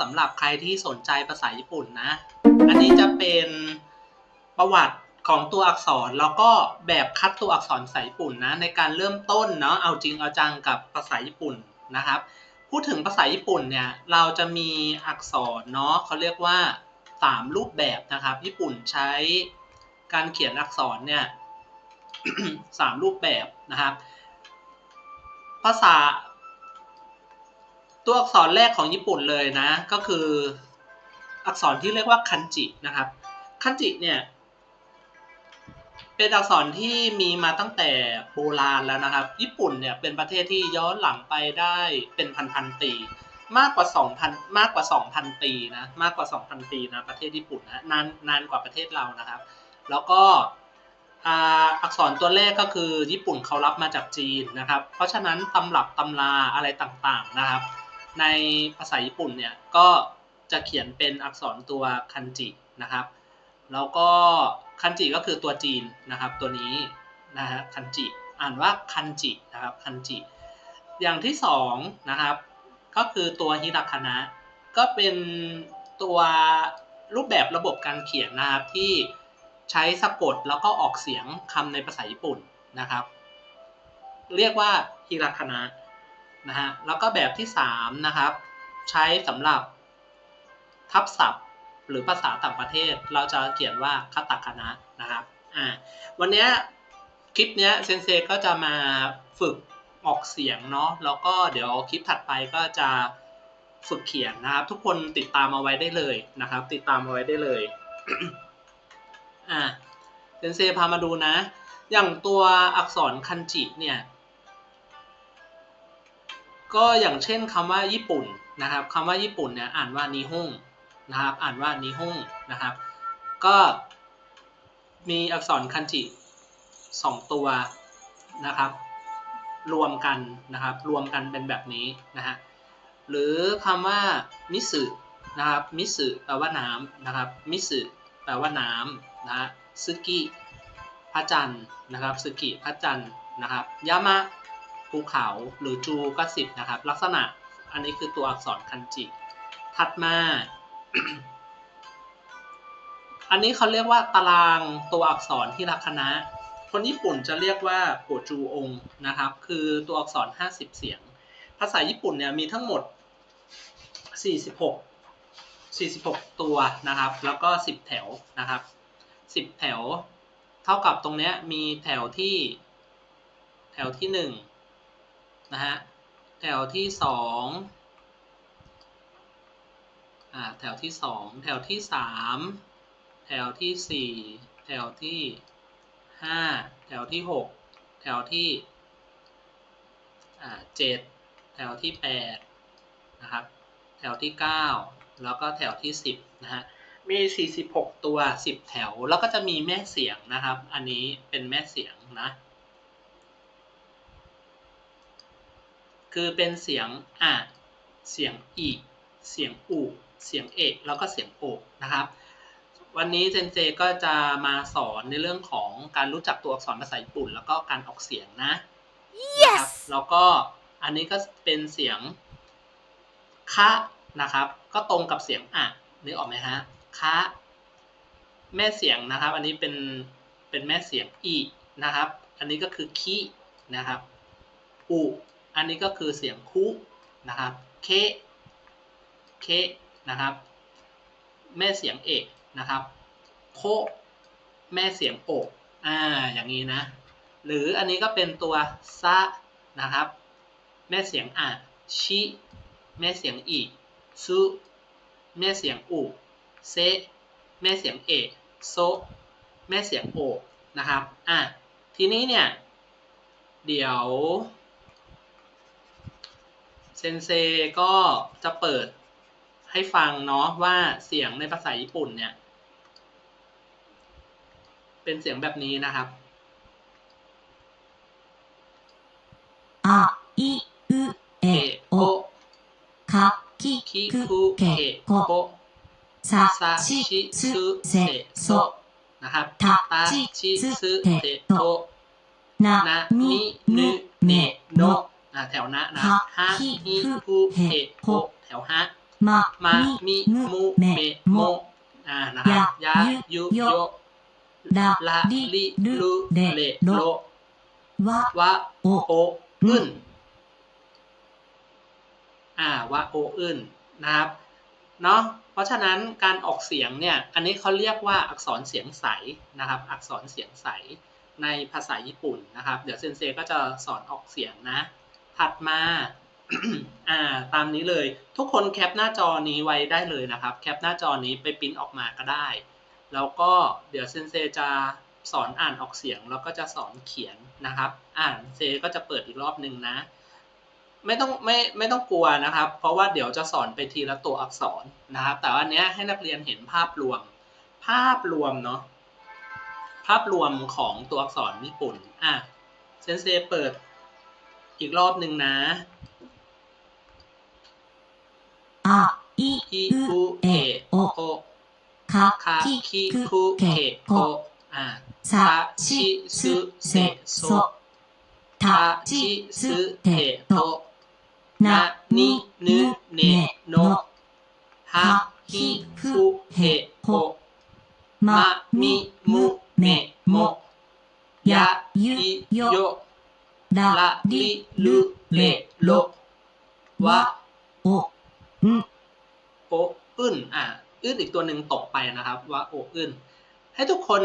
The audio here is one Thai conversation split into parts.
สำหรับใครที่สนใจภาษาญี่ปุ่นนะ อันนี้จะเป็นประวัติของตัวอักษรแล้วก็แบบคัดตัวอักษรภาษาญี่ปุ่นนะ ในการเริ่มต้นเนาะเอาจริงเอาจังกับภาษาญี่ปุ่นนะครับ พูดถึงภาษาญี่ปุ่นเนี่ยเราจะมีอักษรเนาะเขาเรียกว่าสามรูปแบบนะครับ ญี่ปุ่นใช้การเขียนอักษรเนี่ยสามรูปแบบนะครับ ภาษา ตัวอักษรแรกของญี่ปุ่นเลยนะ ก็คืออักษรที่เรียกว่าคันจินะครับ คันจิเนี่ยเป็นอักษรที่มีมาตั้งแต่โบราณแล้วนะครับ ญี่ปุ่นเนี่ยเป็นประเทศที่ย้อนหลังไปได้เป็นพันๆปี มากกว่า 2,000 มากกว่า 2,000 ปีนะมากกว่า 2,000 ปีนะประเทศญี่ปุ่นนะนานนานกว่าประเทศเรานะครับ แล้วก็อ,อักษรตัวแรกก็คือญี่ปุ่นเขารับมาจากจีนนะครับ เพราะฉะนั้นตำรับตำราอะไรต่างๆนะครับ ในภาษาญี่ปุ่นเนี่ยก็จะเขียนเป็นอักษรตัวคันจินะครับ แล้วก็คันจิก็คือตัวจีนนะครับ ตัวนี้นะฮะคันจิอ่านว่าคันจินะครับคันจิ อย่างที่สองนะครับ ก็คือตัวฮิราคานะก็เป็นตัวรูปแบบระบบการเขียนนะครับที่ใช้สะกดแล้วก็ออกเสียงคำในภาษาญี่ปุ่นนะครับ เรียกว่าฮิราคานะ นะฮะแล้วก็แบบที่สามนะครับ ใช้สำหรับทับศัพท์ หรือภาษาต่างประเทศ เราจะเขียนว่าคาตาคานะนะครับอ่าวันนี้คลิปนี้เซนเซก็จะมาฝึกออกเสียงเนาะแล้วก็เดี๋ยวคลิปถัดไปก็จะฝึกเขียนนะครับ ทุกคนติดตามเอาไว้ได้เลยนะครับ ติดตามเอาไว้ได้เลยอ่าเซนเซพามาดูนะ อย่างตัวอักษรคันจิเนี่ย ก็อย่างเช่นคำว่าญี่ปุ่นนะครับคำว่าญี่ปุ่นเนี่ยอ่านว่านิฮงนะครับอ่านว่านิฮงนะครับ ก็มีอักษรคันจิสองตัวนะครับ รวมกันนะครับ รวมกันเป็นแบบนี้นะฮะหรือคำว่ามิสึนะครับมิสึแปลว่าน้ำนะครับมิสึแปลว่าน้ำนะฮะซึกิพระจันทร์นะครับซึกิพระจันทร์นะครับยามะ ภูเขาหรือจูก็สิบนะครับ ลักษณะอันนี้คือตัวอักษรคันจิ ถัดมา อันนี้เขาเรียกว่าตารางตัวอักษรที่ลักษณะ คนญี่ปุ่นจะเรียกว่าโกจูองนะครับ คือตัวอักษร 50 เสียง ภาษาญี่ปุ่นเนี่ยมีทั้งหมด 46 46 ตัวนะครับ แล้วก็ 10 แถวนะครับ 10 แถว เท่ากับตรงเนี้ยมีแถวที่ แถวที่ 1 นะฮะแถวที่2อ่าแถวที่2แถวที่3แถวที่4แถวที่ห้าแถวที่หกแถวที่อ่าเจ็ดแถวที่แปดนะครับแถวที่เก้าแล้วก็แถวที่สิบนะฮะมีสี่สิบหกตัวสิบแถว แล้วก็จะมีแม่เสียงนะครับ อันนี้เป็นแม่เสียงนะ คือเป็นเสียงอะเสียงอีเสียงอูเสียงเอกแล้วก็เสียงโอกนะครับ วันนี้เซนเจก็จะมาสอนในเรื่องของการรู้จักตัวอักษรภาษาญี่ปุ่น แล้วก็การออกเสียงนะนะครับแล้วก็อันนี้ก็เป็นเสียงคะนะครับ ก็ตรงกับเสียงอะนึกออกไหมฮะคะแม่เสียงนะครับ อันนี้เป็นเป็นแม่เสียงอีนะครับ อันนี้ก็คือคินะครับอุ อันนี้ก็คือเสียงคุนะครับเคเคนะครับแม่เสียงเอกนะครับโคแม่เสียงโอกอ่าอย่างนี้นะ หรืออันนี้ก็เป็นตัวซะนะครับแม่เสียงอะชิแม่เสียงอีซุแม่เสียงอุเซแม่เสียงเอโซแม่เสียงโอนะครับอะทีนี้เนี่ยเดี๋ยว เซนเซก็จะเปิดให้ฟังเนาะว่าเสียงในภาษาญี่ปุ่นเนี่ย เป็นเสียงแบบนี้นะครับอะอิอุเอโอคักคิคุเกโกซาซาชิซุเซโซนะครับตาชิซุเตโตนามินุเนโน่าแถวนะนะฮะฮิฮุเฮโคแถวฮะมามามิมูเมโมอ่านะครับยายุโยดาลาลิลูเดเลโลวะวะโอโออึนอ่าวะโออึนนะครับเนาะเพราะฉะนั้นการออกเสียงเนี่ยอันนี้เขาเรียกว่าอักษรเสียงใสนะครับ อักษรเสียงใสในภาษาญี่ปุ่นนะครับ เดี๋ยวเซนเซก็จะสอนออกเสียงนะ ถัดมาอ่าตามนี้เลย ทุกคนแคปหน้าจอนี้ไว้ได้เลยนะครับ แคปหน้าจอนี้ไปปริ้นออกมาก็ได้ แล้วก็เดี๋ยวเซนเซจะสอนอ่านออกเสียงแล้วก็จะสอนเขียนนะครับ อ่านเซก็จะเปิดอีกรอบหนึ่งนะ ไม่ต้องไม่ไม่ต้องกลัวนะครับ เพราะว่าเดี๋ยวจะสอนไปทีละตัวอักษรนะครับ แต่ว่าอันเนี้ยให้นักเรียนเห็นภาพรวม ภาพรวมเนาะภาพรวมของตัวอักษรญี่ปุ่นอะเซนเซเปิด อีกรอบหนึ่งนะอีอิคูเอโอโอคาคิคูเกโออาซาชิสุเซโซทาชิสุเทโตนานินุเนโนฮาฮิคุเฮโฮมามิมุเนโมยายุโย นาละดิลุเลโลวะโออืโออึ้นอะอึนอีกตัวหนึ่งตกไปนะครับวะโออึนให้ทุกคน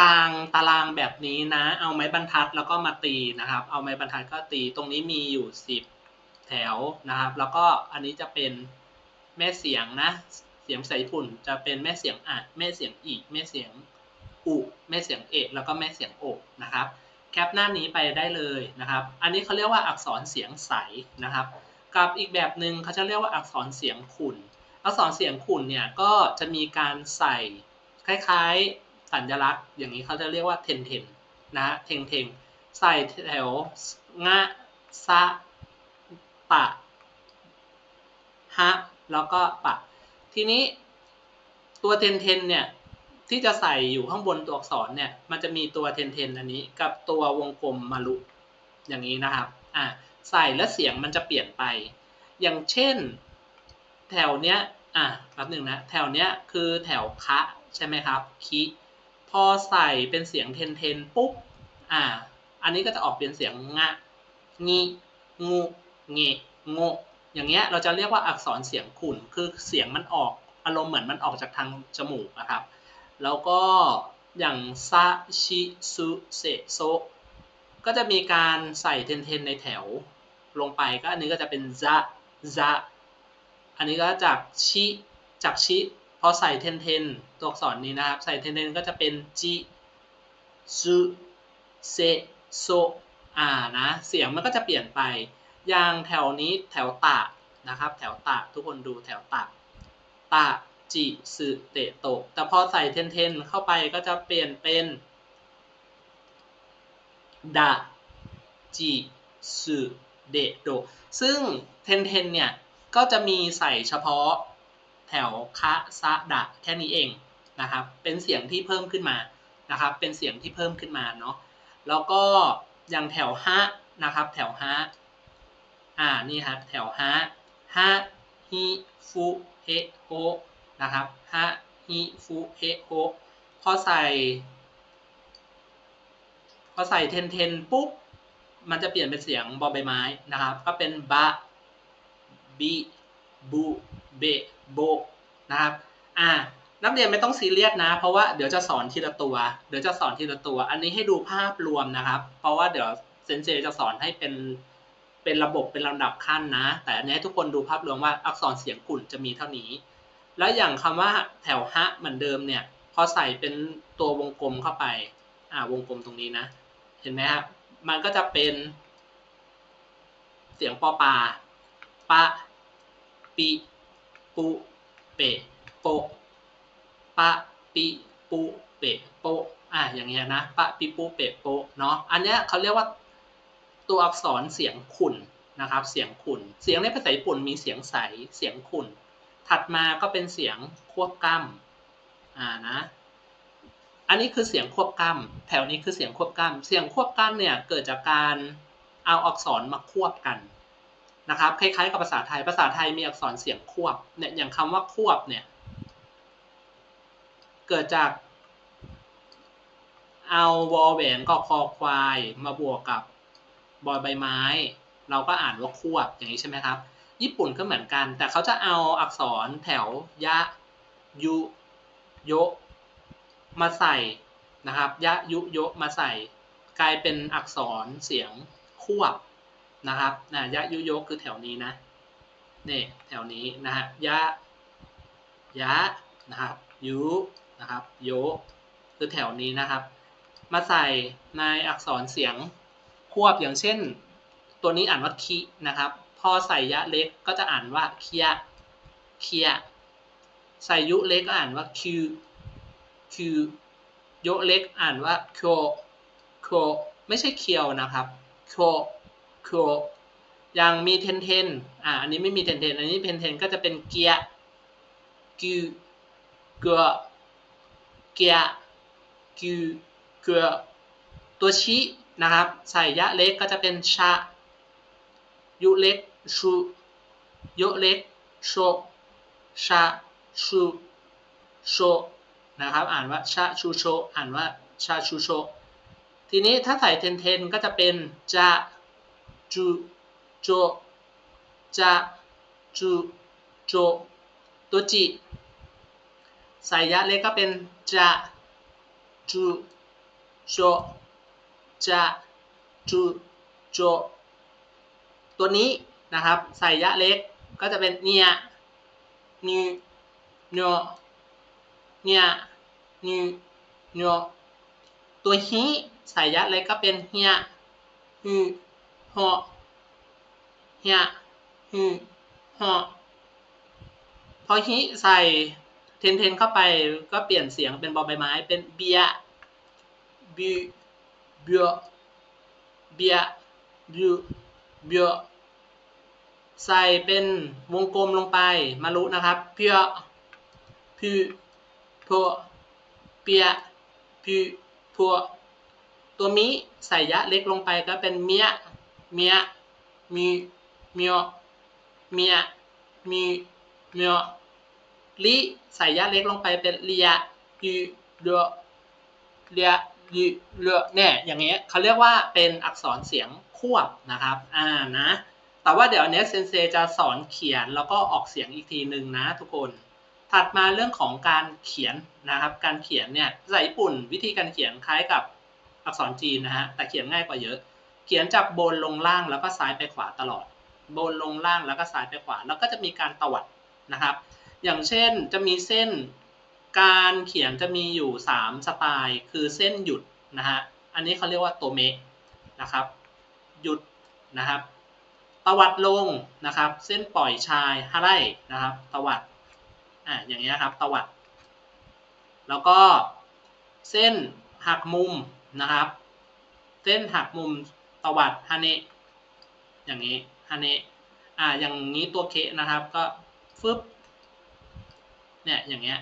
กลางตารางแบบนี้นะ เอาไม้บรรทัดแล้วก็มาตีนะครับ เอาไม้บรรทัดก็ตีตรงนี้มีอยู่สิบแถวนะครับ แล้วก็อันนี้จะเป็นแม่เสียงนะ เสียงใส่พุ่นจะเป็นแม่เสียงอะแม่เสียงอีแม่เสียงอุแม่เสียงเอกแล้วก็แม่เสียงโอนะครับ แคปหน้านี้ไปได้เลยนะครับ อันนี้เขาเรียกว่าอักษรเสียงใสนะครับ กับอีกแบบหนึ่งเขาจะเรียกว่าอักษรเสียงขุ่น อักษรเสียงขุ่นเนี่ยก็จะมีการใส่คล้ายๆสัญลักษณ์ อย่างนี้เขาจะเรียกว่าเทนเทนนะเทงเทงใส่แถวงะซะปะฮะแล้วก็ปะ ทีนี้ตัวเทนเทนเนี่ย ที่จะใส่อยู่ข้างบนตัวอักษรเนี่ย มันจะมีตัวเทนเทนอันนี้กับตัววงกลมมารุอย่างนี้นะครับ อะใส่แล้วเสียงมันจะเปลี่ยนไป อย่างเช่น แถวเนี้ย อะแป๊บหนึ่งนะ แถวเนี้ยคือแถวคะใช่ไหมครับ คิ พอใส่เป็นเสียงเทนเทนปุ๊บ อ่า อันนี้ก็จะออกเป็นเสียงงะ งีงูเงะโงะอย่างเงี้ย เราจะเรียกว่าอักษรเสียงขุ่น คือเสียงมันออก อารมณ์เหมือนมันออกจากทางจมูกนะครับ แล้วก็อย่างซาชิซุเซโซก็จะมีการใส่เทนเทนในแถวลงไปก็อันนี้ก็จะเป็นซะซะอันนี้ก็จากชิจากชิพอใส่เทนเทนตัวอักษรนี้นะครับ ใส่เทนเทนก็จะเป็นจิซุเซโซอ่านะเสียงมันก็จะเปลี่ยนไปอย่างแถวนี้แถวตะนะครับ แถวตะทุกคนดูแถวตะตะ จิสึเตโตะ แต่พอใส่เทนเทนเข้าไปก็จะเปลี่ยนเป็นดะจิสึเดโดะ ซึ่งเทนเทนเนี่ย ก็จะมีใส่เฉพาะแถวคะซะดะแค่นี้เองนะครับ เป็นเสียงที่เพิ่มขึ้นมานะครับ เป็นเสียงที่เพิ่มขึ้นมาเนาะ แล้วก็อย่างแถวฮะนะครับ แถวฮะอ่า นี่ฮะ แถวฮะฮะฮิฟุเฮโฮ นะครับฮะฮิฟุเฮโฮพอใส่พอใส่เทนเทนปุ๊บมันจะเปลี่ยนเป็นเสียงบอใบไม้นะครับ ก็เป็นบะบิบูเบโบนะครับอ่านักเรียนไม่ต้องซีเรียสนะ เพราะว่าเดี๋ยวจะสอนทีละตัว เดี๋ยวจะสอนทีละตัว อันนี้ให้ดูภาพรวมนะครับ เพราะว่าเดี๋ยวเซนเซจะสอนให้เป็นเป็นระบบเป็นลำดับขั้นนะ แต่อันนี้ให้ทุกคนดูภาพรวมว่าอักษรเสียงกลุ่นจะมีเท่านี้ แล้วอย่างคำว่าแถวฮะเหมือนเดิมเนี่ย พอใส่เป็นตัววงกลมเข้าไป อ่าวงกลมตรงนี้นะ เห็นไหมครับ มันก็จะเป็น เสียงปอปาปะปิปุเปะโปะปะปิปุเปะโปะอะอย่างเงี้ยนะปะปิปุเปะโปะเนาะอันเนี้ยเขาเรียกว่าตัวอักษรเสียงขุ่นนะครับ เสียงขุ่น เสียงในภาษาญี่ปุ่นมีเสียงใส เสียงขุ่น ถัดมาก็เป็นเสียงควบกล้ำอ่านะ อันนี้คือเสียงควบกล้ำแถวนี้คือเสียงควบกล้ำเสียงควบกล้ำเนี่ยเกิดจากการเอาอักษรมาควบกันนะครับคล้ายๆกับภาษาไทย ภาษาไทยมีอักษรเสียงควบเนี่ยอย่างคำว่าควบเนี่ยเกิดจากเอาวอแหวนกับคอควายมาบวกกับบอยใบไม้ เราก็อ่านว่าควบอย่างนี้ใช่ไหมครับ ญี่ปุ่นก็เหมือนกัน แต่เขาจะเอาอักษรแถวยะ ยุ โย มาใส่นะครับ ยะ ยุ โย มาใส่ กลายเป็นอักษรเสียงควบนะครับนะยะ ยุ โย คือแถวนี้นะนี่แถวนี้นะฮะยะ ยะนะครับ ยุนะครับ โย คือแถวนี้นะครับ มาใส่ในอักษรเสียงควบอย่างเช่น ตัวนี้อ่านว่าคินะครับ พอใส่ยะเล็กก็จะอ่านว่าเคียเคียใส่ยุเล็กก็อ่านว่าคิวคิวโยเล็กอ่านว่าโคโคไม่ใช่เคียวนะครับโคโคอย่างมีเทนเทนอ่าอันนี้ไม่มีเทนเทนอันนี้เทนเทนก็จะเป็นเกียกิวเกอเกียกิวเกอตัวชินะครับ ใส่ยะเล็กก็จะเป็นชะยุเล็ก ชูยุเล็กโชชาชูโชนะครับอ่านว่าชาชูโชอ่านว่าชาชูโชทีนี้ถ้าใส่เทนเทนก็จะเป็นจะจูโจจะจูโจตัวจิใส่ยะเล็กก็เป็นจะจูโจจะจูโจตัวนี้ นะครับ ใส่ยะเล็กก็จะเป็นเนียนิเนเนียนิเนตัวฮีใส่ยะเล็กก็เป็นเฮียฮือฮอเฮียฮือฮอพอฮีใส่เทนเทนเข้าไปก็เปลี่ยนเสียงเป็นบอใบไม้เป็นเบียบิเบียเบียบิเบีย ใส่เป็นวงกลมลงไปมารุนะครับเพียพีพัวเปียพีพัวตัวมิใส่ยะเล็กลงไปก็เป็นเมียเมียมีเมียเมียมีเมียลิใส่ยะเล็กลงไปเป็นเลียยูเดเลียยูเลเนี่ยอย่างเงี้ยเขาเรียกว่าเป็นอักษรเสียงควบนะครับ อ่านะ แต่ว่าเดี๋ยวอันนี้เซนเซจะสอนเขียนแล้วก็ออกเสียงอีกทีหนึ่งนะทุกคน ถัดมาเรื่องของการเขียนนะครับ การเขียนเนี่ยภาษาญี่ปุ่นวิธีการเขียนคล้ายกับอักษรจีนนะฮะ แต่เขียนง่ายกว่าเยอะ เขียนจากบนลงล่างแล้วก็ซ้ายไปขวาตลอด บนลงล่างแล้วก็ซ้ายไปขวา แล้วก็จะมีการตวัดนะครับ อย่างเช่นจะมีเส้นการเขียนจะมีอยู่ 3 สไตล์ คือเส้นหยุดนะฮะ อันนี้เขาเรียกว่าโตเมะนะครับ หยุดนะครับ ตวัดลงนะครับ เส้นปล่อยชายฮาไร่นะครับตวัดอ่าอย่างเงี้ยครับตวัด แล้วก็เส้นหักมุมนะครับ เส้นหักมุมตวัดฮาเนะอย่างนี้ฮาเนะอ่าอย่างนี้ตัวเคนะครับก็ฟึบเนี่ยอย่างเงี้ย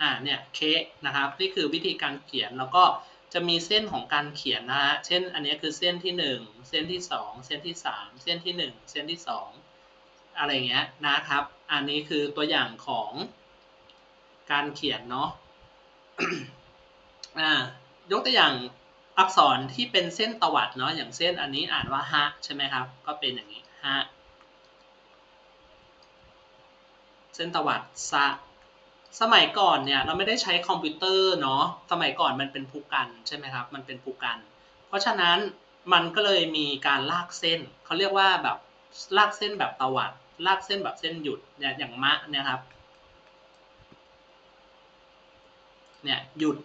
อ่าเนี่ยเคนะครับนี่คือวิธีการเขียนแล้วก็ จะมีเส้นของการเขียนนะฮะ เช่น อันนี้คือเส้นที่หนึ่งเส้นที่สองเส้นที่สามเส้นที่หนึ่งเส้นที่สองอะไรเงี้ยนะครับ อันนี้คือตัวอย่างของการเขียนเนาะอ่ายกตัวอย่างอักษรที่เป็นเส้นตวัดเนาะ อย่างเส้นอันนี้อ่านว่าฮะใช่ไหมครับ ก็เป็นอย่างนี้ฮะ เส้นตวัดซะ สมัยก่อนเนี่ยเราไม่ได้ใช้คอมพิวเตอร์เนาะสมัยก่อนมันเป็นภูกันใช่ไหมครับมันเป็นภูกัน เพราะฉะนั้นมันก็เลยมีการลากเส้นเขาเรียกว่าแบบลากเส้นแบบตวัดลากเส้นแบบเส้นหยุดเนี่ยอย่างมะเนี่ยครับเนี่ยหยุด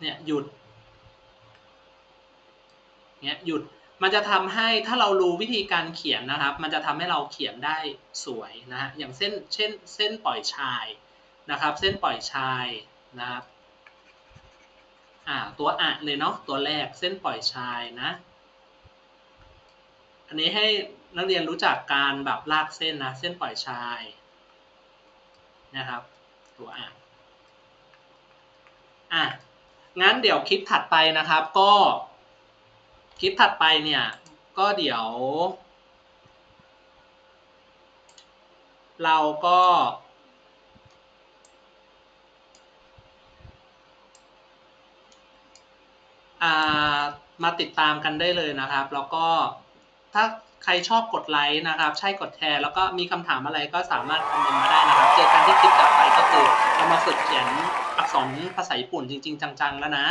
เนี่ยหยุดเนี่ยหยุด มันจะทำให้ถ้าเรารู้วิธีการเขียนนะครับ มันจะทำให้เราเขียนได้สวยนะฮะอย่างเส้นเช่นเส้นปล่อยชายนะครับ เส้นปล่อยชายนะครับอ่าตัวอะเลยเนาะตัวแรกเส้นปล่อยชายนะ อันนี้ให้นักเรียนรู้จักการแบบลากเส้นนะเส้นปล่อยชายนะครับ ตัวอะอะงั้นเดี๋ยวคลิปถัดไปนะครับก็ คลิปถัดไปเนี่ยก็เดี๋ยว เราก็ามาติดตามกันได้เลยนะครับ แล้วก็ถ้าใครชอบกดไลค์นะครับ ใช่กดแชร์แล้วก็มีคำถามอะไรก็สามารถคอมเมนต์มาได้นะครับ เจอกันที่คลิปต่อไปก็คือเรามาฝึกเขียนอักษรภาษาญี่ปุ่นจริง ๆ จังๆแล้วนะ